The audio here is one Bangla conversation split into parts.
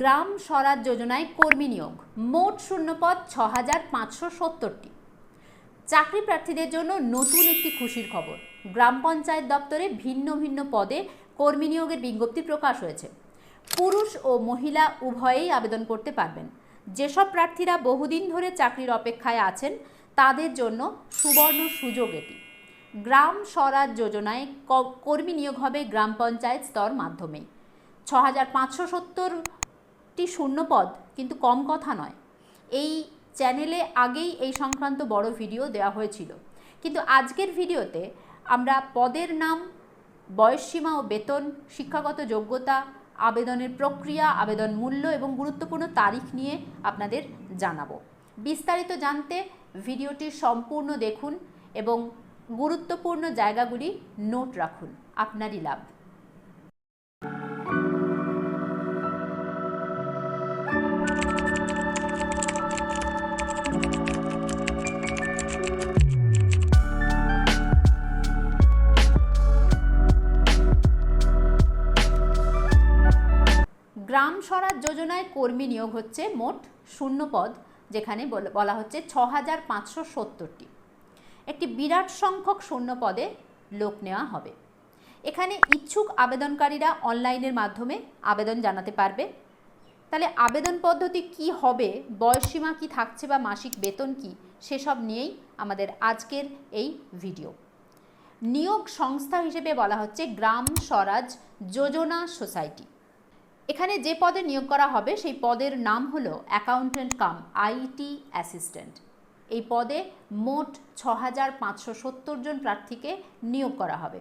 গ্রাম স্বরাজ যোজনায় কর্মী নিয়োগ। মোট শূন্যপদ ছ হাজার পাঁচশো সত্তরটি। চাকরি প্রার্থীদের জন্য নতুন একটি খুশির খবর। গ্রাম পঞ্চায়েত দপ্তরে ভিন্ন ভিন্ন পদে কর্মী নিয়োগের বিজ্ঞপ্তি প্রকাশ হয়েছে। পুরুষ ও মহিলা উভয়েই আবেদন করতে পারবেন। যেসব প্রার্থীরা বহুদিন ধরে চাকরির অপেক্ষায় আছেন, তাদের জন্য সুবর্ণ সুযোগ এটি। গ্রাম স্বরাজ যোজনায় কর্মী নিয়োগ হবে গ্রাম পঞ্চায়েত স্তর মাধ্যমেই। ছ হাজার পাঁচশো সত্তরটি শূন্য পদ, কিন্তু কম কথা নয়। এই চ্যানেলে আগেই এই সংক্রান্ত বড় ভিডিও দেওয়া হয়েছিল। কিন্তু আজকের ভিডিওতে আমরা পদের নাম বয়সসীমা ও বেতন, শিক্ষাগত যোগ্যতা, আবেদনের প্রক্রিয়া, আবেদন মূল্য এবং গুরুত্বপূর্ণ তারিখ নিয়ে আপনাদের জানাব। বিস্তারিত জানতে ভিডিওটি সম্পূর্ণ দেখুন এবং গুরুত্বপূর্ণ জায়গাগুলি নোট রাখুন। আপনারই লাভ। গ্রাম স্বরাজ যোজনায় কর্মী নিয়োগ হচ্ছে মোট শূন্য পদ, যেখানে বল- হচ্ছে ছ হাজার পাঁচশো সত্তরটি। একটি বিরাট সংখ্যক শূন্য পদে লোক নেওয়া হবে। এখানে ইচ্ছুক আবেদনকারীরা অনলাইনের মাধ্যমে আবেদন জানাতে পারবে। তাহলে আবেদন পদ্ধতি কি হবে, বয়সসীমা কি থাকছে বা মাসিক বেতন কি, সেসব নিয়েই আমাদের আজকের এই ভিডিও। নিয়োগ সংস্থা হিসেবে বলা হচ্ছে গ্রাম স্বরাজ যোজনা সোসাইটি। এখানে যে পদে নিয়োগ করা হবে, সেই পদের নাম হলো অ্যাকাউন্টেন্ট কাম, আইটি অ্যাসিস্ট্যান্ট। এই পদে মোট ছ হাজার পাঁচশো জন প্রার্থীকে নিয়োগ করা হবে।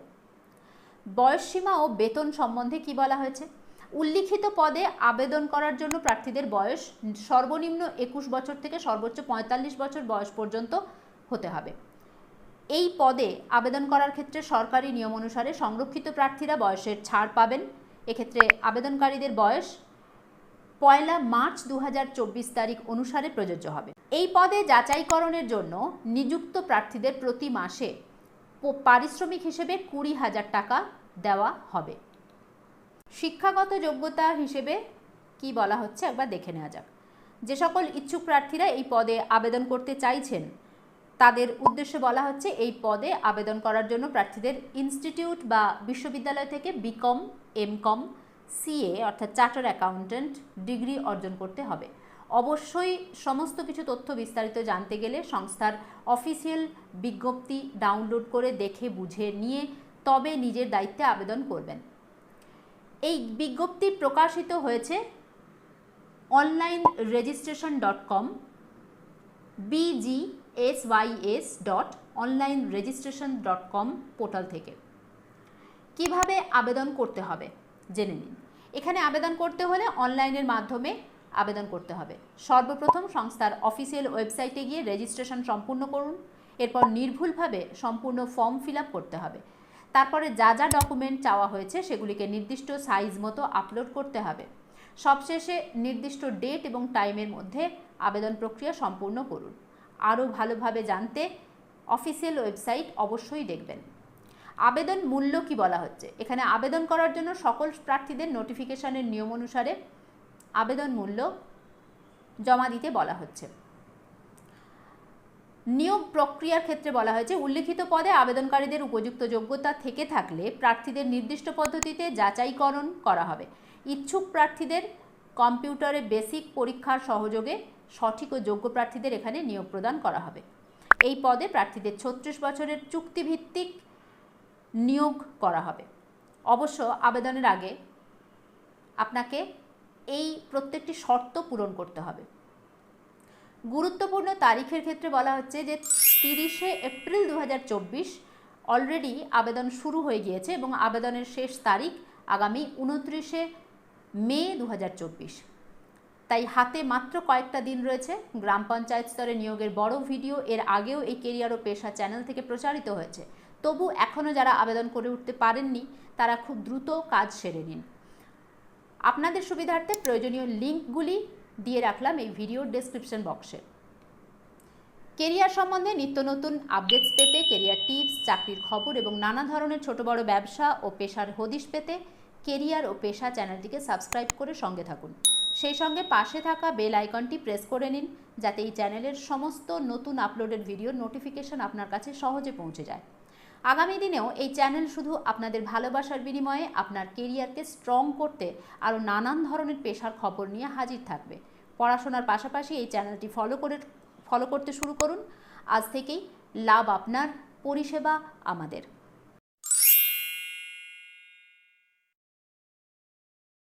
বয়সসীমা ও বেতন সম্বন্ধে কি বলা হয়েছে? উল্লিখিত পদে আবেদন করার জন্য প্রার্থীদের বয়স সর্বনিম্ন একুশ বছর থেকে সর্বোচ্চ পঁয়তাল্লিশ বছর বয়স পর্যন্ত হতে হবে। এই পদে আবেদন করার ক্ষেত্রে সরকারি নিয়ম অনুসারে সংরক্ষিত প্রার্থীরা বয়সের ছাড় পাবেন। এক্ষেত্রে আবেদনকারীদের বয়স পয়লা মার্চ দু হাজার চব্বিশ তারিখ অনুসারে প্রযোজ্য হবে। এই পদে যাচাইকরণের জন্য নিযুক্ত প্রার্থীদের প্রতি মাসে পারিশ্রমিক হিসেবে কুড়ি হাজার টাকা দেওয়া হবে। শিক্ষাগত যোগ্যতা হিসেবে কি বলা হচ্ছে একবার দেখে নেওয়া যাক। যে সকল ইচ্ছুক প্রার্থীরা এই পদে আবেদন করতে চাইছেন তাদের উদ্দেশ্যে বলা হচ্ছে এই পদে আবেদন করার জন্য প্রার্থীদের ইনস্টিটিউট বা বিশ্ববিদ্যালয় থেকে বিকম, এমকম, সিএ অর্থাৎ চার্টার অ্যাকাউন্টেন্ট ডিগ্রি অর্জন করতে হবে। অবশ্যই সমস্ত কিছু তথ্য বিস্তারিত জানতে গেলে সংস্থার অফিসিয়াল বিজ্ঞপ্তি ডাউনলোড করে দেখে, বুঝে নিয়ে তবে নিজের দায়িত্বে আবেদন করবেন। এই বিজ্ঞপ্তি প্রকাশিত হয়েছে online registration dot com BGSYS dot online registration dot com portal থেকে। কীভাবে আবেদন করতে হবে? জেনে নিন। এখানে আবেদন করতে হলে অনলাইনের মাধ্যমে আবেদন করতে হবে। সর্বপ্রথম সংস্থার অফিসিয়াল ওয়েবসাইটে গিয়ে রেজিস্ট্রেশন সম্পূর্ণ করুন। এরপর নির্ভুলভাবে সম্পূর্ণ ফর্ম ফিল করতে হবে। তারপরে যা যা ডকুমেন্ট চাওয়া হয়েছে সেগুলিকে নির্দিষ্ট সাইজ মতো আপলোড করতে হবে। সবশেষে নির্দিষ্ট ডেট এবং টাইমের মধ্যে আবেদন প্রক্রিয়া সম্পূর্ণ করুন। আরও ভালোভাবে জানতে অফিসিয়াল ওয়েবসাইট অবশ্যই দেখবেন। আবেদন মূল্য কি বলা হচ্ছে? এখানে আবেদন করার জন্য সকল প্রার্থীদের নোটিফিকেশনের নিয়ম অনুসারে আবেদন মূল্য জমা দিতে বলা হচ্ছে। নিয়োগ প্রক্রিয়ার ক্ষেত্রে বলা হয়েছে, উল্লিখিত পদে আবেদনকারীদের উপযুক্ত যোগ্যতা থেকে থাকলে প্রার্থীদের নির্দিষ্ট পদ্ধতিতে যাচাইকরণ করা হবে। ইচ্ছুক প্রার্থীদের কম্পিউটারে বেসিক পরীক্ষার সহযোগে সঠিক ও যোগ্য প্রার্থীদের এখানে নিয়োগ প্রদান করা হবে। এই পদে প্রার্থীদের ছত্রিশ বছরের চুক্তিভিত্তিক নিয়োগ করা হবে। অবশ্য আবেদনের আগে আপনাকে এই প্রত্যেকটি শর্ত পূরণ করতে হবে। গুরুত্বপূর্ণ তারিখের ক্ষেত্রে বলা হচ্ছে যে তিরিশে এপ্রিল দু হাজার চব্বিশ অলরেডি আবেদন শুরু হয়ে গিয়েছে এবং আবেদনের শেষ তারিখ আগামী উনত্রিশে মে দু হাজার চব্বিশ। তাই হাতে মাত্র কয়েকটা দিন রয়েছে গ্রাম পঞ্চায়েত স্তরে নিয়োগের বড় ভিডিও এর আগেও এই কেরিয়ার ও পেশা চ্যানেল থেকে প্রচারিত হয়েছে। তবু এখনও যারা আবেদন করে উঠতে পারেননি, তারা খুব দ্রুত কাজ সেরে নিন। আপনাদের সুবিধার্থে প্রয়োজনীয় লিঙ্কগুলি দিয়ে রাখলাম এই ভিডিওর ডেসক্রিপশন বক্সে কেরিয়ার সম্বন্ধে নিত্য নতুন আপডেটস পেতে, কেরিয়ার টিপস চাকরির খবর এবং নানা ধরনের ছোট বড় ব্যবসা ও পেশার হদিশ পেতে, কেরিয়ার ও পেশা চ্যানেলটিকে সাবস্ক্রাইব করে সঙ্গে থাকুন। সেই সঙ্গে পাশে থাকা বেল আইকনটি প্রেস করে নিন, যাতে এই চ্যানেলের সমস্ত নতুন আপলোডেড ভিডিওর নোটিফিকেশন আপনার কাছে সহজে পৌঁছে যায়। আগামী দিনেও এই চ্যানেল শুধু আপনাদের ভালোবাসার বিনিময়ে আপনার কেরিয়ারকে স্ট্রং করতে আরও নানান ধরনের পেশার খবর নিয়ে হাজির থাকবে। পড়াশোনার পাশাপাশি এই চ্যানেলটি ফলো করে, ফলো করতে শুরু করুন। আজ থেকেই লাভ আপনার, পরিষেবা আমাদের।